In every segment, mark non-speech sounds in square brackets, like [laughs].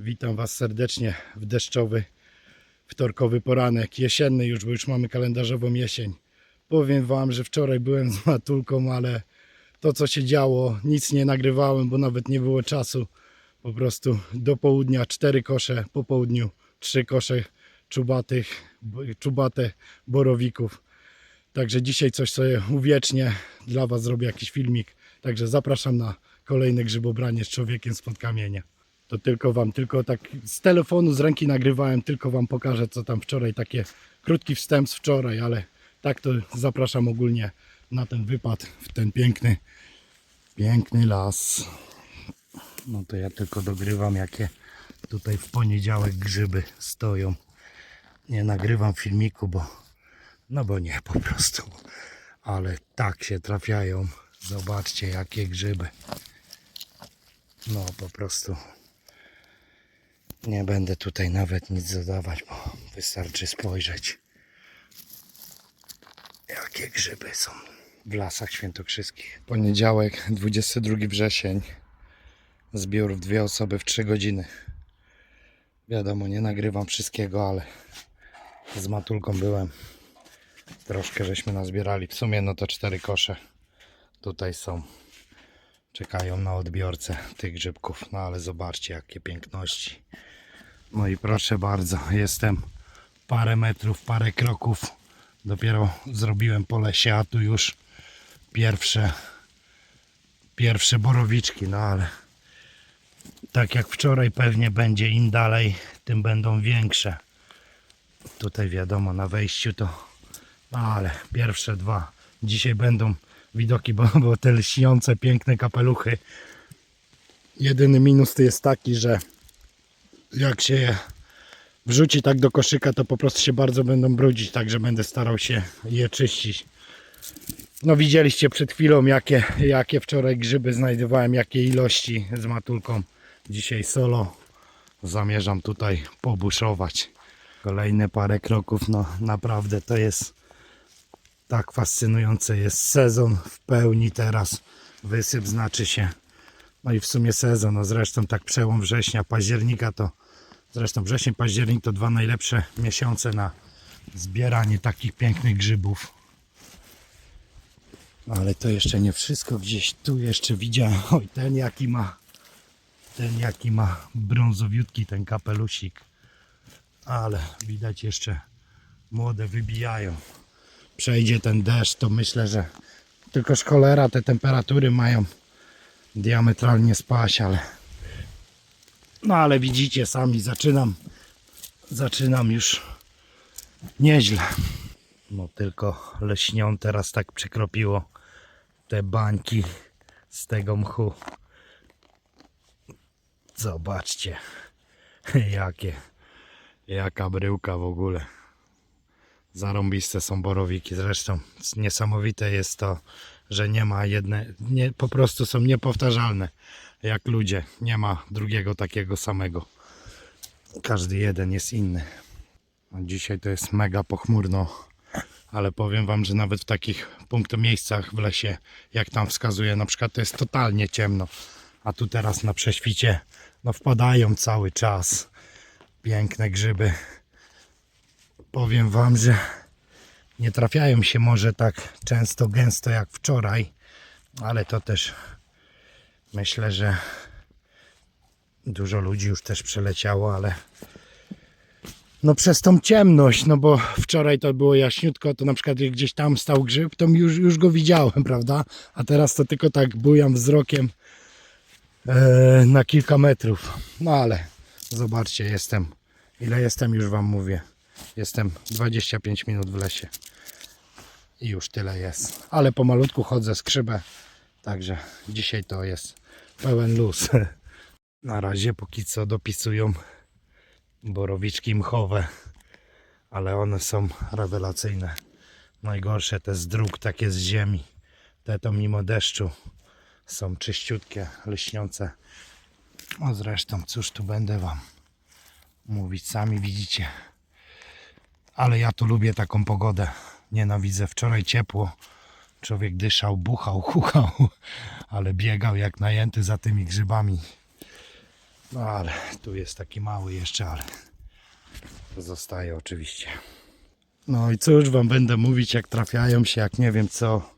Witam Was serdecznie w deszczowy wtorkowy poranek, jesienny już, bo już mamy kalendarzową jesień. Powiem Wam, że wczoraj byłem z matulką, ale to co się działo, nic nie nagrywałem, bo nawet nie było czasu. Po prostu do południa cztery kosze, po południu trzy kosze czubatych, czubate borowików. Także dzisiaj coś sobie uwiecznię, dla Was zrobię jakiś filmik. Także zapraszam na kolejne grzybobranie z człowiekiem spod kamienia. To tylko Wam, tylko tak z telefonu, z ręki nagrywałem, tylko Wam pokażę co tam wczoraj, takie krótki wstęp z wczoraj, ale tak to zapraszam ogólnie na ten wypad w ten piękny, piękny las. No to ja tylko dogrywam jakie tutaj w poniedziałek grzyby stoją. Nie nagrywam filmiku, bo no bo nie po prostu. Ale tak się trafiają. Zobaczcie jakie grzyby. No po prostu. Nie będę tutaj nawet nic dodawać, bo wystarczy spojrzeć. Jakie grzyby są w lasach świętokrzyskich. Poniedziałek, 22 wrzesień. Zbiór w dwie osoby w 3 godziny. Wiadomo, nie nagrywam wszystkiego, ale z matulką byłem. Troszkę żeśmy nazbierali. W sumie no to cztery kosze tutaj są. Czekają na odbiorcę tych grzybków. No ale zobaczcie jakie piękności. No i proszę bardzo, jestem parę metrów, parę kroków. Dopiero zrobiłem po lesie, a tu już pierwsze pierwsze borowiczki, no ale tak jak wczoraj pewnie będzie im dalej, tym będą większe. Tutaj wiadomo na wejściu to no ale pierwsze dwa dzisiaj będą widoki, bo, bo te lśniące piękne kapeluchy. Jedyny minus to jest taki, że jak się je wrzuci tak do koszyka, to po prostu się bardzo będą brudzić, także będę starał się je czyścić. No widzieliście przed chwilą jakie, jakie wczoraj grzyby znajdowałem, jakie ilości z matulką. Dzisiaj solo zamierzam tutaj pobuszować. Kolejne parę kroków, no naprawdę to jest tak fascynujące jest sezon w pełni teraz. Wysyp znaczy się. No i w sumie sezon, no zresztą tak przełom września, października to zresztą wrzesień, październik to dwa najlepsze miesiące na zbieranie takich pięknych grzybów. Ale to jeszcze nie wszystko, gdzieś tu jeszcze widziałem, oj ten jaki ma, ten jaki ma brązowiutki ten kapelusik. Ale widać jeszcze młode wybijają przejdzie ten deszcz, to myślę, że tylko cholera te temperatury mają diametralnie spaść, ale no ale widzicie sami, zaczynam zaczynam już nieźle. No tylko leśnią teraz tak przykropiło te bańki z tego mchu. Zobaczcie [laughs] jakie jaka bryłka w ogóle. Zarąbiste są borowiki. Zresztą niesamowite jest to, że nie ma jedne, nie, po prostu są niepowtarzalne jak ludzie. Nie ma drugiego takiego samego. Każdy jeden jest inny. Dzisiaj to jest mega pochmurno, ale powiem Wam, że nawet w takich punkt miejscach w lesie, jak tam wskazuje, na przykład to jest totalnie ciemno. A tu teraz na prześwicie no wpadają cały czas piękne grzyby powiem Wam, że nie trafiają się może tak często, gęsto jak wczoraj, ale to też myślę, że dużo ludzi już też przeleciało, ale no przez tą ciemność, no bo wczoraj to było jaśniutko, to na przykład jak gdzieś tam stał grzyb, to już, już go widziałem, [laughs] prawda? A teraz to tylko tak bujam wzrokiem e, na kilka metrów. No ale zobaczcie, jestem, ile jestem już Wam mówię. Jestem 25 minut w lesie. I już tyle jest. Ale pomalutku chodzę skrzybę. Także dzisiaj to jest pełen luz. [laughs] Na razie póki co dopisują borowiczki mchowe. Ale one są rewelacyjne. Najgorsze te z dróg, takie z ziemi. Te to mimo deszczu są czyściutkie, lśniące. No zresztą, cóż tu będę wam mówić. Sami widzicie. Ale ja tu lubię taką pogodę. Nienawidzę. Wczoraj ciepło. Człowiek dyszał, buchał, [laughs] chuchał, ale biegał jak najęty za tymi grzybami. No ale tu jest taki mały jeszcze, ale zostaje oczywiście. No i cóż wam będę mówić, jak trafiają się, jak nie wiem co.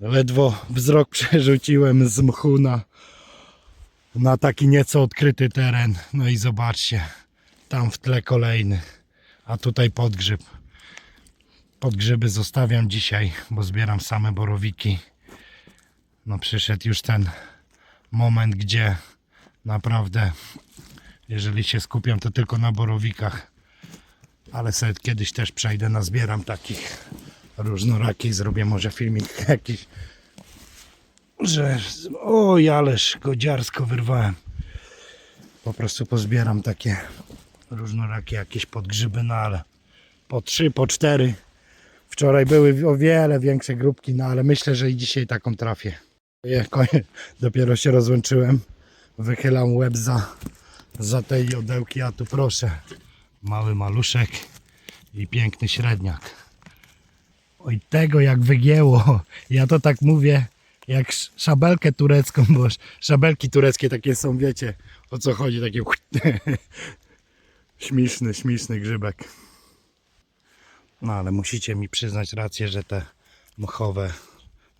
Ledwo wzrok [laughs] przerzuciłem z mchu na, na taki nieco odkryty teren. No i zobaczcie, tam w tle kolejny, a tutaj podgrzyb. Podgrzyby zostawiam dzisiaj, bo zbieram same borowiki. No przyszedł już ten moment, gdzie naprawdę, jeżeli się skupiam, to tylko na borowikach. Ale sobie kiedyś też przejdę, nazbieram takich różnorakich, zrobię może filmik [laughs] jakiś, że oj, ależ godziarsko wyrwałem. Po prostu pozbieram takie różnorakie jakieś podgrzyby, no ale po trzy, po cztery. Wczoraj były o wiele większe grupki, no ale myślę, że i dzisiaj taką trafię. Dopiero się rozłączyłem. Wychylam łeb za, za tej jodełki, a tu proszę. Mały maluszek i piękny średniak. Oj, tego jak wygięło. Ja to tak mówię, jak sz- szabelkę turecką, bo sz- szabelki tureckie takie są, wiecie o co chodzi, takie [laughs] śmieszny, śmieszny grzybek. No ale musicie mi przyznać rację, że te mchowe,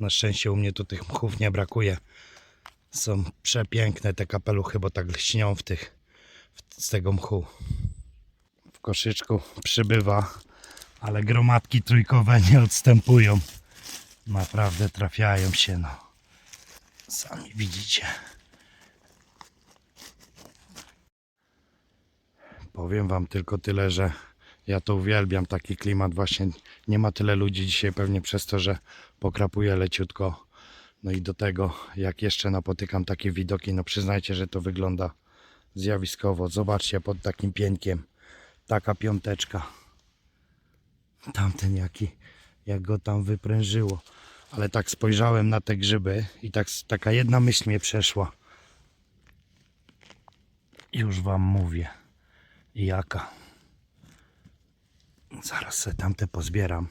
na szczęście u mnie tu tych mchów nie brakuje. Są przepiękne te kapeluchy, bo tak lśnią w tych, w, z tego mchu. W koszyczku przybywa, ale gromadki trójkowe nie odstępują. Naprawdę trafiają się, no. Sami widzicie. Powiem wam tylko tyle, że ja to uwielbiam taki klimat właśnie. Nie ma tyle ludzi dzisiaj pewnie przez to, że pokrapuje leciutko. No i do tego, jak jeszcze napotykam takie widoki, no przyznajcie, że to wygląda zjawiskowo. Zobaczcie pod takim pieńkiem. Taka piąteczka. Tamten jaki, jak go tam wyprężyło. Ale tak spojrzałem na te grzyby i tak, taka jedna myśl mnie przeszła. Już wam mówię. Jaka? Zaraz se tamte pozbieram.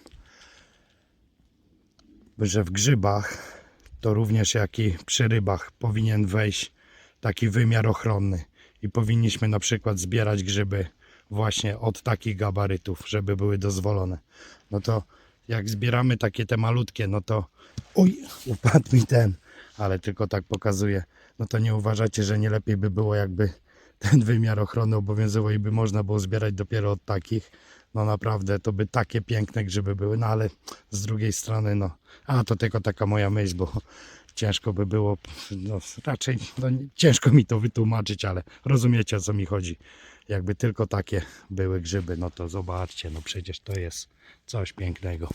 Że w grzybach, to również jak i przy rybach powinien wejść taki wymiar ochronny. I powinniśmy na przykład zbierać grzyby właśnie od takich gabarytów, żeby były dozwolone. No to jak zbieramy takie te malutkie, no to oj, upadł mi ten, ale tylko tak pokazuję. No to nie uważacie, że nie lepiej by było jakby ten wymiar ochrony obowiązywał i by można było zbierać dopiero od takich. No naprawdę, to by takie piękne grzyby były, no ale z drugiej strony, no, a to tylko taka moja myśl, bo ciężko by było, no raczej, no, ciężko mi to wytłumaczyć, ale rozumiecie o co mi chodzi. Jakby tylko takie były grzyby, no to zobaczcie, no przecież to jest coś pięknego.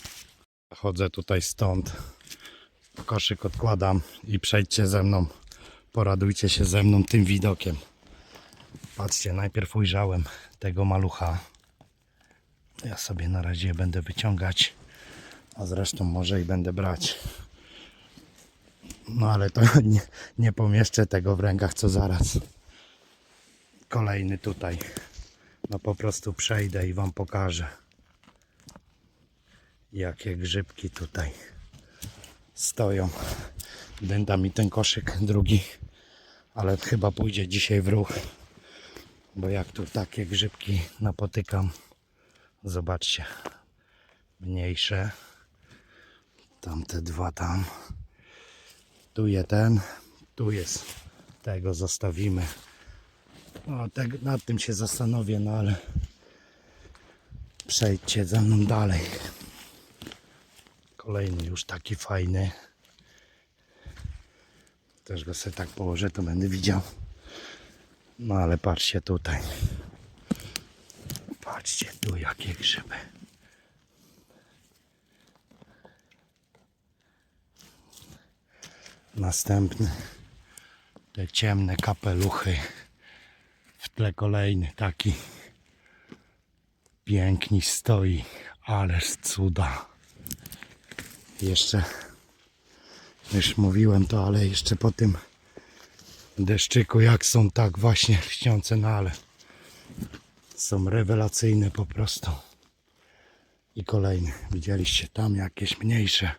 Chodzę tutaj stąd, koszyk odkładam i przejdźcie ze mną, poradujcie się ze mną tym widokiem. Patrzcie, najpierw ujrzałem tego malucha. Ja sobie na razie będę wyciągać, a zresztą może i będę brać. No ale to [laughs] nie, nie pomieszczę tego w rękach co zaraz. Kolejny tutaj. No po prostu przejdę i wam pokażę. Jakie grzybki tutaj stoją. Dęta mi ten koszyk drugi, ale chyba pójdzie dzisiaj w ruch. Bo jak tu takie grzybki napotykam, zobaczcie, mniejsze, tamte dwa tam, tu je ten, tu jest, tego zostawimy. O, tak, nad tym się zastanowię, no ale przejdźcie ze mną dalej. Kolejny już taki fajny. Też go sobie tak położę, to będę widział. No ale patrzcie tutaj. Patrzcie tu jakie grzyby. Następny. Te ciemne kapeluchy. W tle kolejny taki. Pięknie stoi. Ależ cuda. Jeszcze już mówiłem to, ale jeszcze po tym deszczyku, jak są tak właśnie lśniące, no ale są rewelacyjne po prostu. I kolejny, widzieliście tam jakieś mniejsze.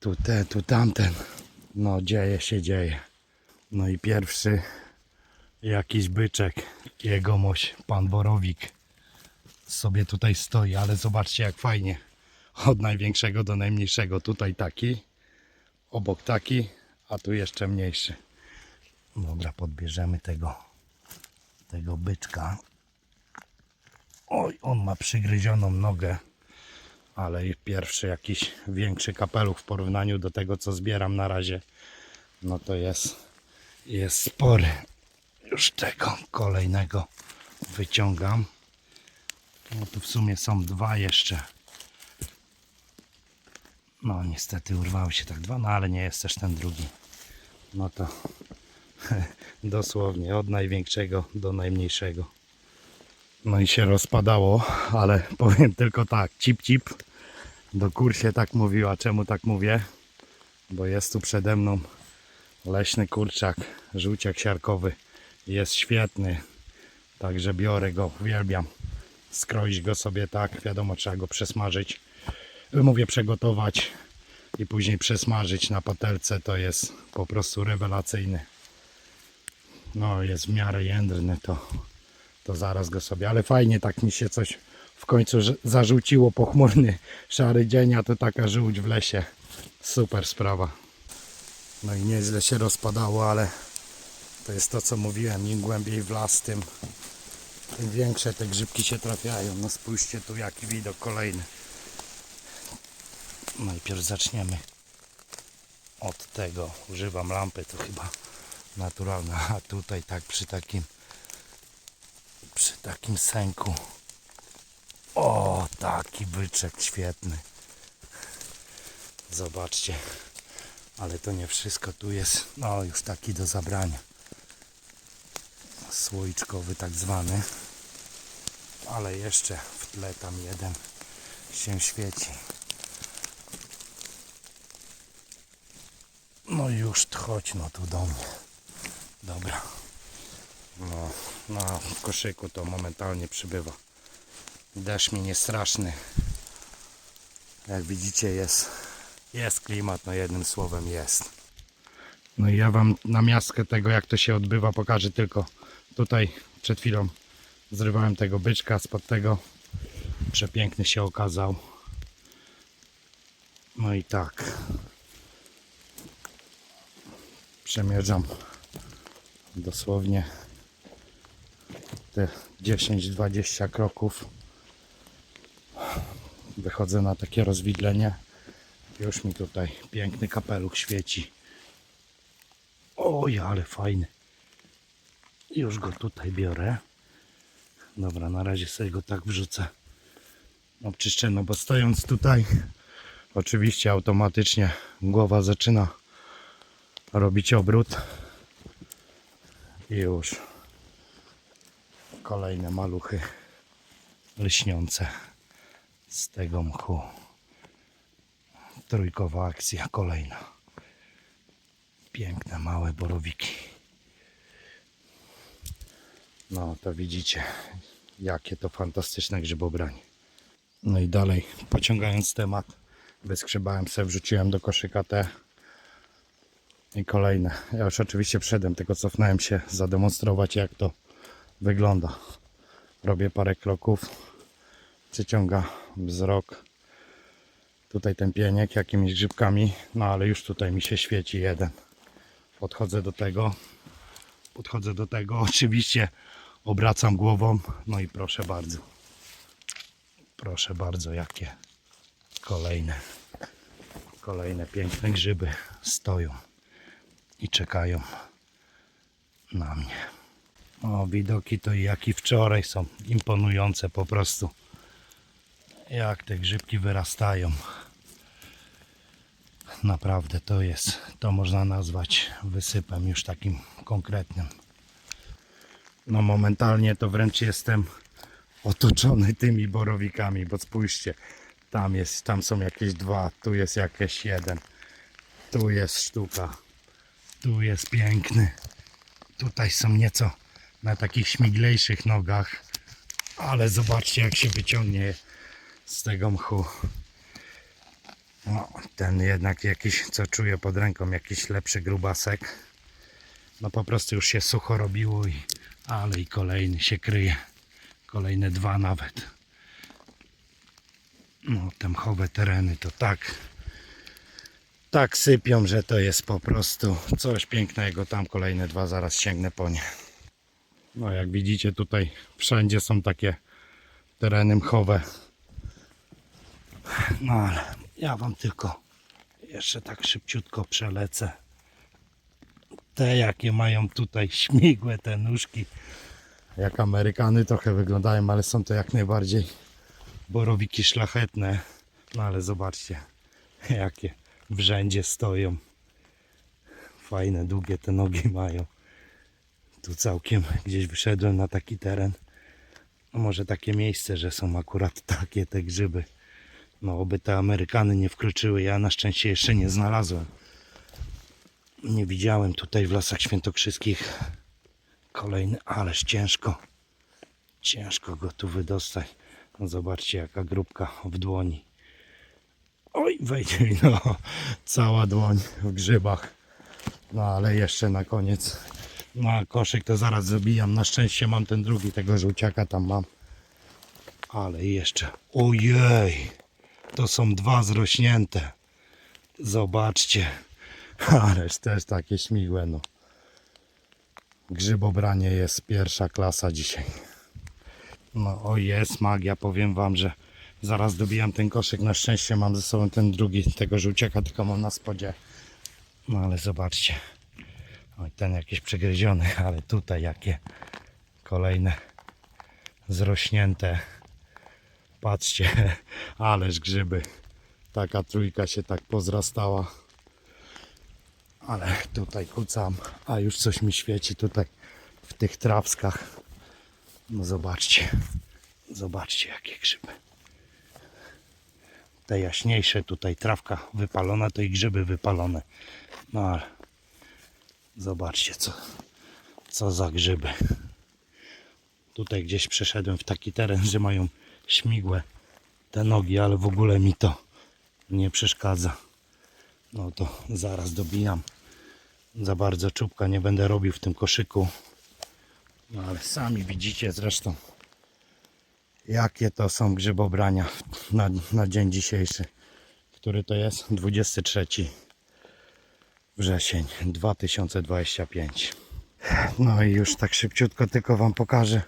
Tu te, tu tamten. No dzieje się, dzieje. No i pierwszy jakiś byczek, jegomość, pan Borowik sobie tutaj stoi, ale zobaczcie jak fajnie. Od największego do najmniejszego. Tutaj taki, obok taki, a tu jeszcze mniejszy. Dobra, podbierzemy tego, tego byczka. Oj, on ma przygryzioną nogę, ale pierwszy jakiś większy kapeluch w porównaniu do tego, co zbieram na razie. No to jest, jest spory. Już tego kolejnego wyciągam. No tu w sumie są dwa jeszcze. No niestety urwały się tak dwa, no ale nie jest też ten drugi. No to [laughs] dosłownie od największego do najmniejszego. No i się rozpadało, ale powiem tylko tak, cip cip. Do kursie tak mówiła, czemu tak mówię? Bo jest tu przede mną leśny kurczak, żółciak siarkowy. Jest świetny, także biorę go, uwielbiam. Skroić go sobie tak, wiadomo, trzeba go przesmażyć. Mówię przegotować i później przesmażyć na patelce, to jest po prostu rewelacyjny. No, jest w miarę jędrny, to, to zaraz go sobie, ale fajnie tak mi się coś w końcu zarzuciło, pochmurny, szary dzień, a to taka żółć w lesie. Super sprawa. No i nieźle się rozpadało, ale to jest to co mówiłem, im głębiej w las, tym, tym większe te grzybki się trafiają. No spójrzcie tu jaki widok kolejny. Najpierw zaczniemy od tego. Używam lampy, to chyba naturalne. A tutaj tak przy takim przy takim sęku. O, taki byczek świetny. Zobaczcie. Ale to nie wszystko. Tu jest, no już taki do zabrania. Słoiczkowy tak zwany. Ale jeszcze w tle tam jeden się świeci. No już chodź no tu do mnie. Dobra. No, na koszyku to momentalnie przybywa. Deszcz mi nie straszny. Jak widzicie jest, jest klimat, no jednym słowem jest. No i ja wam na miastkę tego jak to się odbywa pokażę tylko tutaj przed chwilą zrywałem tego byczka spod tego. Przepiękny się okazał. No i tak. Przemierzam dosłownie te 10-20 kroków. Wychodzę na takie rozwidlenie. Już mi tutaj piękny kapeluch świeci. Oj, ale fajny. Już go tutaj biorę. Dobra, na razie sobie go tak wrzucę. Obczyszczę, no bo stojąc tutaj, oczywiście automatycznie głowa zaczyna robić obrót. I już kolejne maluchy lśniące z tego mchu. Trójkowa akcja kolejna. Piękne małe borowiki. No to widzicie, jakie to fantastyczne grzybobranie. No i dalej, pociągając temat, wyskrzebałem sobie, wrzuciłem do koszyka te i kolejne. Ja już oczywiście przedem, tylko cofnąłem się zademonstrować jak to wygląda. Robię parę kroków, przyciąga wzrok. Tutaj ten pieniek jakimiś grzybkami, no ale już tutaj mi się świeci jeden. Podchodzę do tego, podchodzę do tego, [laughs] oczywiście obracam głową, no i proszę bardzo. Proszę bardzo, jakie kolejne, kolejne piękne grzyby stoją i czekają na mnie. O, widoki to jak i wczoraj są imponujące po prostu. Jak te grzybki wyrastają. Naprawdę to jest, to można nazwać wysypem już takim konkretnym. No momentalnie to wręcz jestem otoczony tymi borowikami, bo spójrzcie, tam jest, tam są jakieś dwa, tu jest jakieś jeden, tu jest sztuka, tu jest piękny. Tutaj są nieco na takich śmiglejszych nogach, ale zobaczcie jak się wyciągnie z tego mchu. No, ten jednak jakiś, co czuję pod ręką, jakiś lepszy grubasek. No po prostu już się sucho robiło i ale i kolejny się kryje. Kolejne dwa nawet. No te mchowe tereny to tak tak sypią, że to jest po prostu coś pięknego. Tam kolejne dwa zaraz sięgnę po nie. No jak widzicie tutaj wszędzie są takie tereny mchowe. No ale ja wam tylko jeszcze tak szybciutko przelecę. Te jakie mają tutaj śmigłe te nóżki. Jak Amerykany trochę wyglądają, ale są to jak najbardziej borowiki szlachetne. No ale zobaczcie [laughs] jakie w rzędzie stoją. Fajne, długie te nogi mają. Tu całkiem gdzieś wyszedłem na taki teren. No może takie miejsce, że są akurat takie te grzyby. No oby te Amerykany nie wkroczyły. Ja na szczęście jeszcze nie znalazłem. Nie widziałem tutaj w lasach świętokrzyskich kolejny, ależ ciężko. Ciężko go tu wydostać. No zobaczcie jaka grupka w dłoni. Oj, wejdzie no, cała dłoń w grzybach. No ale jeszcze na koniec. No a koszyk to zaraz zabijam. Na szczęście mam ten drugi, tego żółciaka tam mam. Ale jeszcze. Ojej! To są dwa zrośnięte. Zobaczcie. [laughs] Ależ też takie śmigłe no. Grzybobranie jest pierwsza klasa dzisiaj. No o jest magia, powiem wam, że zaraz dobijam ten koszyk. Na szczęście mam ze sobą ten drugi, tego żółciaka, tylko mam na spodzie. No ale zobaczcie. Oj, ten jakiś przegryziony, [laughs] ale tutaj jakie kolejne zrośnięte. Patrzcie, [laughs] ależ grzyby. Taka trójka się tak pozrastała. Ale tutaj kucam, a już coś mi świeci tutaj w tych trawskach. No zobaczcie, zobaczcie jakie grzyby. Te jaśniejsze tutaj trawka wypalona, to i grzyby wypalone. No ale zobaczcie co, co za grzyby. Tutaj gdzieś przeszedłem w taki teren, że mają śmigłe te nogi, ale w ogóle mi to nie przeszkadza. No to zaraz dobijam. Za bardzo czubka nie będę robił w tym koszyku. No ale sami widzicie zresztą jakie to są grzybobrania na, na dzień dzisiejszy. Który to jest? 23 wrzesień 2025. No i już tak szybciutko tylko wam pokażę.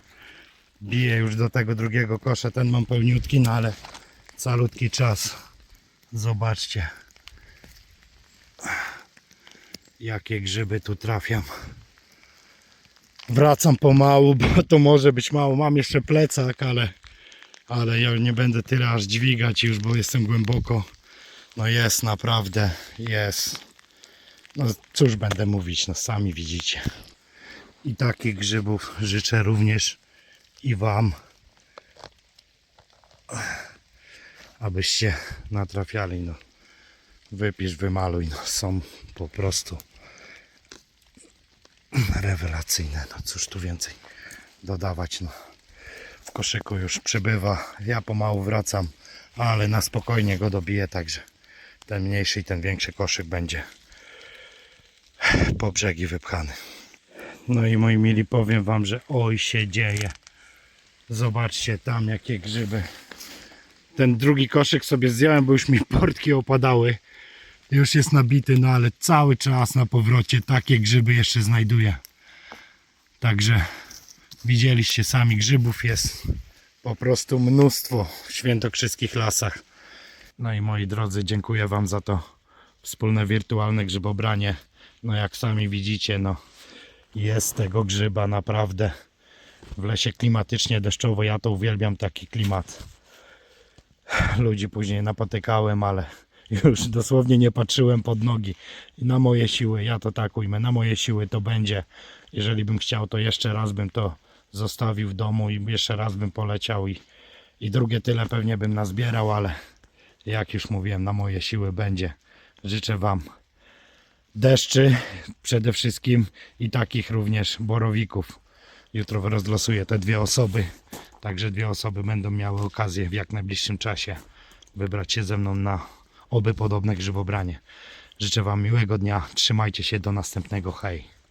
Biję już do tego drugiego kosza. Ten mam pełniutki, no ale calutki czas. Zobaczcie jakie grzyby tu trafiam. Wracam pomału, bo to może być mało. Mam jeszcze plecak, ale, ale ja nie będę tyle aż dźwigać już, bo jestem głęboko. No jest naprawdę, jest. No cóż będę mówić, no sami widzicie. I takich grzybów życzę również i Wam, abyście natrafiali. No. Wypisz, wymaluj, no są po prostu rewelacyjne. No cóż tu więcej dodawać. No. W koszyku już przybywa. Ja pomału wracam, ale na spokojnie go dobiję, także ten mniejszy i ten większy koszyk będzie po brzegi wypchany. No i moi mili, powiem wam, że oj się dzieje. Zobaczcie tam jakie grzyby. Ten drugi koszyk sobie zdjąłem, bo już mi portki opadały. Już jest nabity, no ale cały czas na powrocie takie grzyby jeszcze znajduję. Także widzieliście sami, grzybów jest po prostu mnóstwo w świętokrzyskich lasach. No i moi drodzy, dziękuję Wam za to wspólne wirtualne grzybobranie. No jak sami widzicie, no jest tego grzyba naprawdę w lesie klimatycznie deszczowo. Ja to uwielbiam taki klimat. Ludzi później napotykałem, ale już dosłownie nie patrzyłem pod nogi. Na moje siły, ja to tak ujmę, na moje siły to będzie. Jeżeli bym chciał, to jeszcze raz bym to zostawił w domu i jeszcze raz bym poleciał i, i drugie tyle pewnie bym nazbierał, ale jak już mówiłem, na moje siły będzie. Życzę Wam deszczy przede wszystkim i takich również borowików. Jutro rozlosuję te dwie osoby, także dwie osoby będą miały okazję w jak najbliższym czasie wybrać się ze mną na oby podobne grzybobranie. Życzę Wam miłego dnia, trzymajcie się, do następnego, hej.